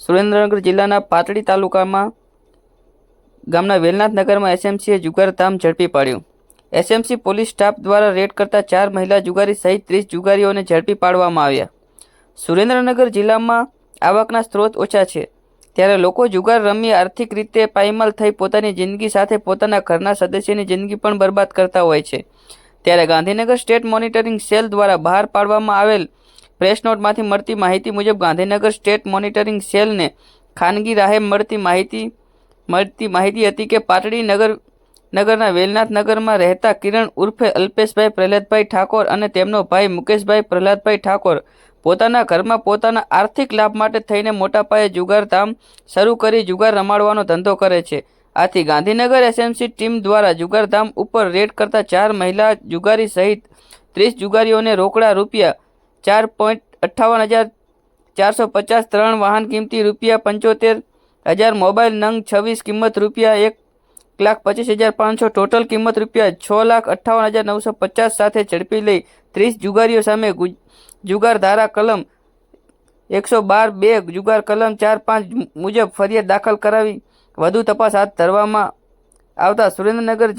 સુરેન્દ્રનગર જિલ્લાના પાતળી તાલુકામાં ગામના વેલનાથ નગરમાં એસએમસીએ જુગારધામ ઝડપી પાડ્યું. એસએમસી પોલીસ સ્ટાફ દ્વારા રેડ કરતા ચાર મહિલા જુગારી સહિત ત્રીસ જુગારીઓને ઝડપી પાડવામાં આવ્યા. સુરેન્દ્રનગર જિલ્લામાં આવકના સ્ત્રોત ઓછા છે. ત્યારે લોકો જુગાર રમી આર્થિક રીતે પાયમાલ થઈ પોતાની જિંદગી સાથે પોતાના ઘરના સદસ્યની જિંદગી પણ બરબાદ કરતા હોય છે. ત્યારે ગાંધીનગર સ્ટેટ મોનિટરિંગ સેલ દ્વારા બહાર પાડવામાં આવેલ પ્રેસ નોટમાંથી મળતી માહિતી મુજબ ગાંધીનગર સ્ટેટ મોનિટરિંગ સેલને ખાનગી રાહે મળતી માહિતી મળતી માહિતી હતી કે પાટડી નગર, નગરના વેલનાથ નગરમાં રહેતા કિરણ ઉર્ફે અલ્પેશભાઈ પ્રહલાદભાઈ ઠાકોર અને તેમનો ભાઈ મુકેશભાઈ પ્રહલાદભાઈ ઠાકોર પોતાના ઘરમાં પોતાના આર્થિક લાભ માટે થઈને મોટા પાયે જુગારધામ શરૂ કરી જુગાર રમાડવાનો ધંધો કરે છે. આથી ગાંધીનગર એસએમસી ટીમ દ્વારા જુગારધામ ઉપર રેડ કરતા ચાર મહિલા જુગારી સહિત ત્રીસ જુગારીઓને રોકડા રૂપિયા ચાર પોઈન્ટ અઠ્ઠાવન હજાર ચારસો પચાસ ત્રણ વાહન કિંમતી રૂપિયા પંચોતેર હજાર મોબાઈલ નંગ છવ્વીસ કિંમત રૂપિયા એક લાખ પચીસ હજાર પાંચસો ટોટલ કિંમત રૂપિયા છ લાખ અઠ્ઠાવન હજાર નવસો પચાસ સાથે ઝડપી લઈ ત્રીસ જુગારીઓ સામે જુગાર ધારા કલમ એકસો બાર બે જુગાર કલમ ચાર પાંચ મુજબ ફરિયાદ દાખલ કરાવી. વધુ તપાસ હાથ ધરવામાં આવતા સુરેન્દ્રનગર